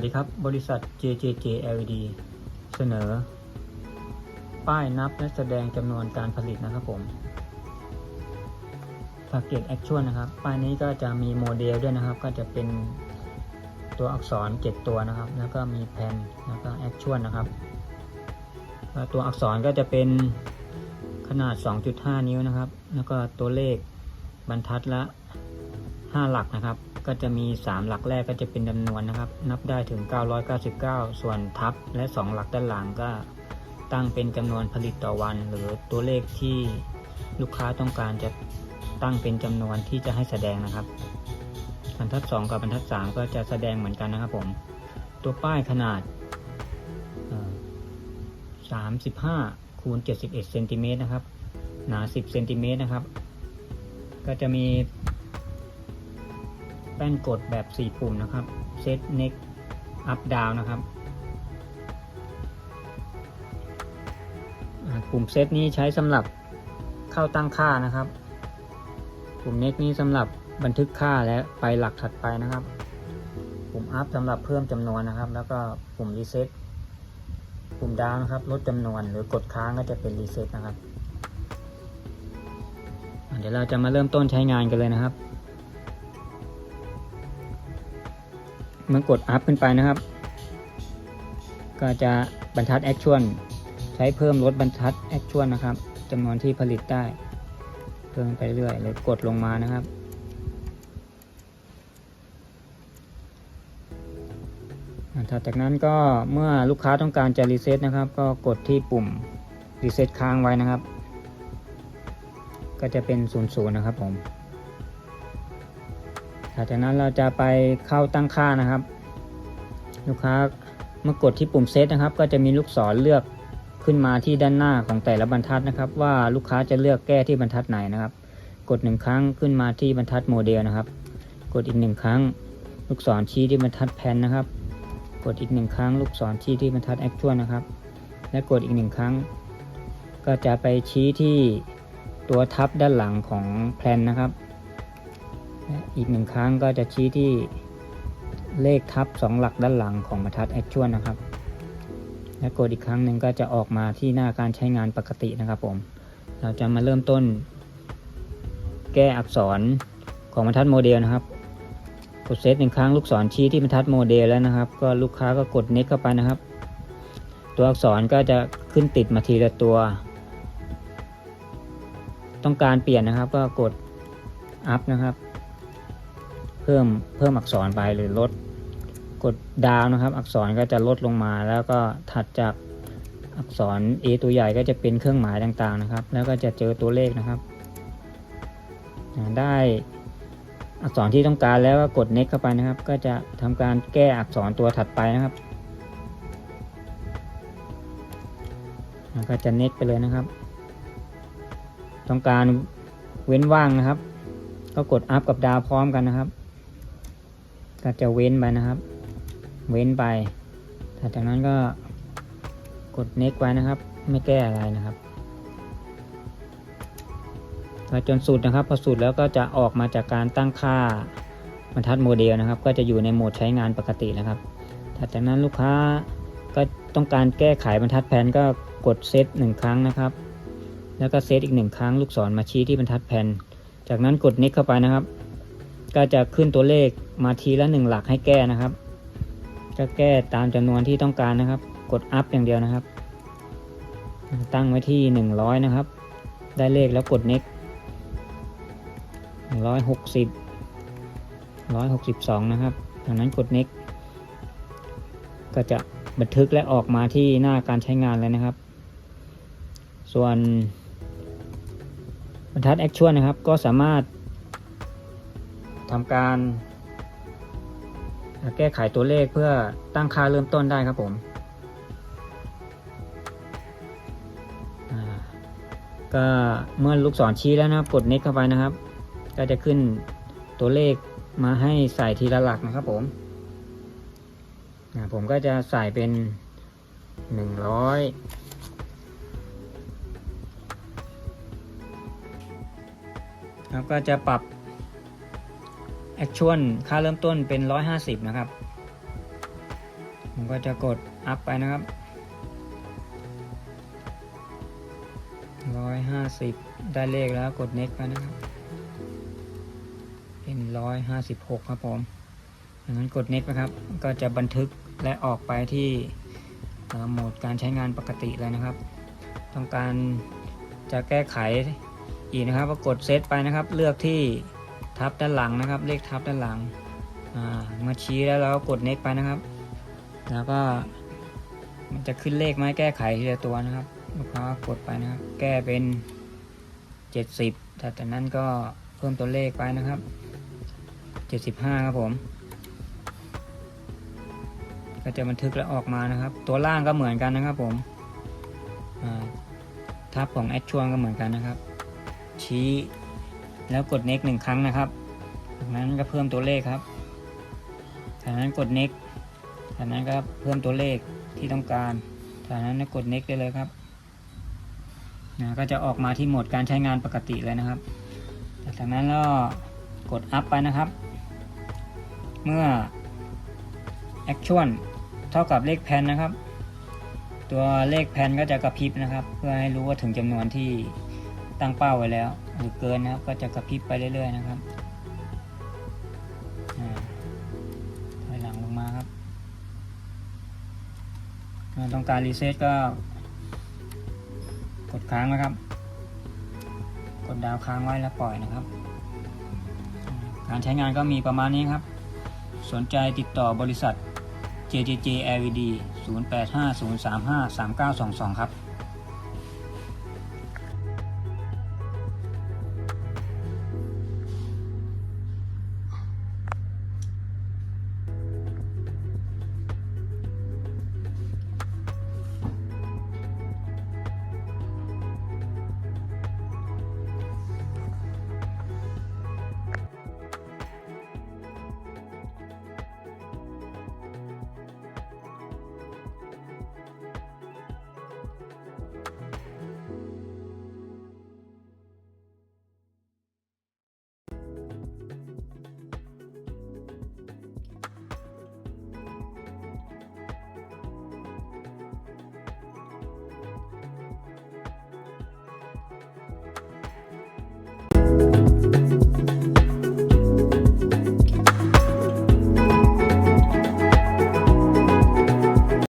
วัสดีครับ บริษัท JJJ LED เสนอ ป้ายนับและแสดงจำนวนการผลิตนะครับผม Target Action นะครับ ป้ายนี้ก็จะมีโมเดลด้วยนะครับ ก็จะเป็นตัวอักษร 7 ตัวนะครับ แล้วก็มีแผ่นแล้วก็ Action นะครับ ตัวอักษรก็จะเป็นขนาด 2.5 นิ้วนะครับ แล้วก็ตัวเลขบรรทัดละ 5 หลักนะครับ ก็จะมี 3 หลักแรกก็จะเป็นจำนวนนะครับ นับได้ถึง 999 ส่วนทับและ 2 หลักด้านหลังก็ตั้งเป็นจำนวนผลิตต่อวัน หรือตัวเลขที่ลูกค้าต้องการจะตั้งเป็นจำนวนที่จะให้แสดงนะครับ บรรทัด 2 กับบรรทัด 3 ก็จะแสดงเหมือนกันนะครับผม ตัวป้ายขนาด 35คูณ71เซนติเมตรนะครับ หนา 10เซนติเมตรนะครับ ก็จะมี ป้นกดแบบ 4 ปุ่มนะครับเซตเน็กอัพดาวนะครับปุ่มเซตนี้ใช้สำหรับเข้าตั้งค่านะครับ ปุ่มเน็กนี้สำหรับบันทึกค่าและไปหลักถัดไปนะครับ ปุ่มอัพสำหรับเพิ่มจำนวนนะครับ แล้วก็ปุ่มรีเซ็ตปุ่มดาวนะครับลดจำนวนหรือกดค้างก็จะเป็นรีเซ็ตนะครับ เดี๋ยวเราจะมาเริ่มต้นใช้งานกันเลยนะครับ เมื่อกดอัพขึ้นไปนะครับ ก็จะบรรทัดแอคชวลใช้เพิ่มลดบรรทัดแอคชวลนะครับจำนวนที่ผลิตได้เพิ่มไปเรื่อยหรือกดลงมานะครับ ถัดจากนั้นก็เมื่อลูกค้าต้องการจะรีเซ็ตนะครับ ก็กดที่ปุ่มรีเซ็ตค้างไว้นะครับ ก็จะเป็น0ูนย์นะครับผม หลังจากนั้นเราจะไปเข้าตั้งค่านะครับ ลูกค้าเมื่อกดที่ปุ่มเซตนะครับ ก็จะมีลูกศรเลือกขึ้นมาที่ด้านหน้าของแต่ละบรรทัดนะครับ ว่าลูกค้าจะเลือกแก้ที่บรรทัดไหนนะครับ กดหนึ่งครั้งขึ้นมาที่บรรทัดโมเดลนะครับ กดอีกหนึ่งครั้ง ลูกศรชี้ที่บรรทัดแผ่นนะครับ กดอีกหนึ่งครั้ง ลูกศรชี้ที่บรรทัดแอคชวลนะครับ และกดอีกหนึ่งครั้ง ก็จะไปชี้ที่ตัวทับด้านหลังของแพลนนะครับ อีกหนึ่งครั้งก็จะชี้ที่เลขทับ 2 หลักด้านหลังของบรรทัด Actual นะครับ และกดอีกครั้งหนึ่งก็จะออกมาที่หน้าการใช้งานปกตินะครับผม เราจะมาเริ่มต้น แก้อักษรของบรรทัดโมเดลนะครับ กดเซตหนึ่งครั้งลูกศรชี้ที่บรรทัดโมเดลแล้วนะครับ ก็ลูกค้าก็กด next เข้าไปนะครับ ตัวอักษรก็จะขึ้นติดมาทีละตัว ต้องการเปลี่ยนนะครับก็กด up นะครับ เพิ่มเพิ่มอักษรไปหรือลดกดดาวนะครับ อักษรก็จะลดลงมา แล้วก็ถัดจากอักษร A ตัวใหญ่ก็จะเป็นเครื่องหมายต่างๆนะครับ แล้วก็จะเจอตัวเลขนะครับ ได้อักษรที่ต้องการแล้วก็กด next เข้าไปนะครับ ก็จะทำการแก้อักษรตัวถัดไปนะครับแล้วก็จะ next ไปเลยนะครับ ต้องการเว้นว่างนะครับ ก็กด up กับดาวพร้อมกันนะครับ ก็จะเว้นไปนะครับ เว้นไปถัดจากนั้นก็กด next ไว้นะครับ ไม่แก้อะไรนะครับจนสุดนะครับ พอสุดแล้วก็จะออกมาจากการตั้งค่าบรรทัดโมเดลนะครับ ก็จะอยู่ในโหมดใช้งานปกตินะครับถัดจากนั้นลูกค้าก็ต้องการแก้ไขบรรทัดแผ่นก็กดเซตหนึ่งครั้งนะครับ แล้วก็เซตอีกหนึ่งครั้งลูกศรมาชี้ที่บรรทัดแผ่นจากนั้นกด next เข้าไปนะครับ ก็จะขึ้นตัวเลขมาทีละหนึ่งหลักให้แก้นะครับก็แก้ตามจำนวนที่ต้องการนะครับ กด up อย่างเดียวนะครับ ตั้งไว้ที่ 100 นะครับ ได้เลขแล้วกด next 160 162 นะครับจากนั้นกด next ก็จะบันทึกและออกมาที่หน้าการใช้งานเลยนะครับ ส่วนบรรทัด Actual นะครับ ก็สามารถ ทำการ แก้ไขตัวเลขเพื่อตั้งค่าเริ่มต้นได้ครับผมก็เมื่อลูกศรชี้แล้วนะครับกด next เข้าไปนะครับ ก็จะขึ้นตัวเลขมาให้ใส่ทีละหลักนะครับผมผมก็จะใส่เป็น100ครับก็จะปรับ Actual ค่าเริ่มต้นเป็น 150 นะครับ ผมก็จะกดอัพไปนะครับร้อยห้าสิบได้เลขแล้วกด next ไปนะครับ เป็นร้อยห้าสิบหกครับผมดังนั้นกด next นะครับ ก็จะบันทึกและออกไปที่โหมดการใช้งานปกติเลยนะครับ ต้องการจะแก้ไขอีกนะครับก็กดเซตไปนะครับ เลือกที่ ทับด้านหลังนะครับ เลขทับด้านหลังมาชี้แล้วเราก็กด next ไปนะครับ แล้วก็มันจะขึ้นเลขไม้แก้ไขทีละตัวนะครับลูกค้าก็กดไปนะครับ แก้เป็น 70แต่จากนั้นก็เพิ่มตัวเลขไปนะครับ 75 ครับผม ก็จะบันทึกแล้วออกมานะครับ ตัวล่างก็เหมือนกันนะครับผมทับของแอดชวงก็เหมือนกันนะครับ ชี้ แล้วกด next หนึ่งครั้งนะครับ จากนั้นก็เพิ่มตัวเลขครับ จากนั้นกด next จากนั้นก็เพิ่มตัวเลขที่ต้องการ จากนั้นก็กด next ได้เลยครับนะก็จะออกมาที่โหมดการใช้งานปกติเลยนะครับ จากนั้นก็กด up ไปนะครับ เมื่อ action เท่ากับเลขแพนนะครับ ตัวเลขแพนก็จะกระพริบนะครับ เพื่อให้รู้ว่าถึงจำนวนที่ ตั้งเป้าไว้แล้ว หรือเกินนะครับ ก็จะกระพริบไปเรื่อยๆนะครับถอยหลังลงมาครับต้องการรีเซ็ตก็ กดค้างนะครับ กดดาวค้างไว้แล้วปล่อยนะครับ การใช้งานก็มีประมาณนี้ครับ สนใจติดต่อบริษัท JJJ LED 0850353922 ครับ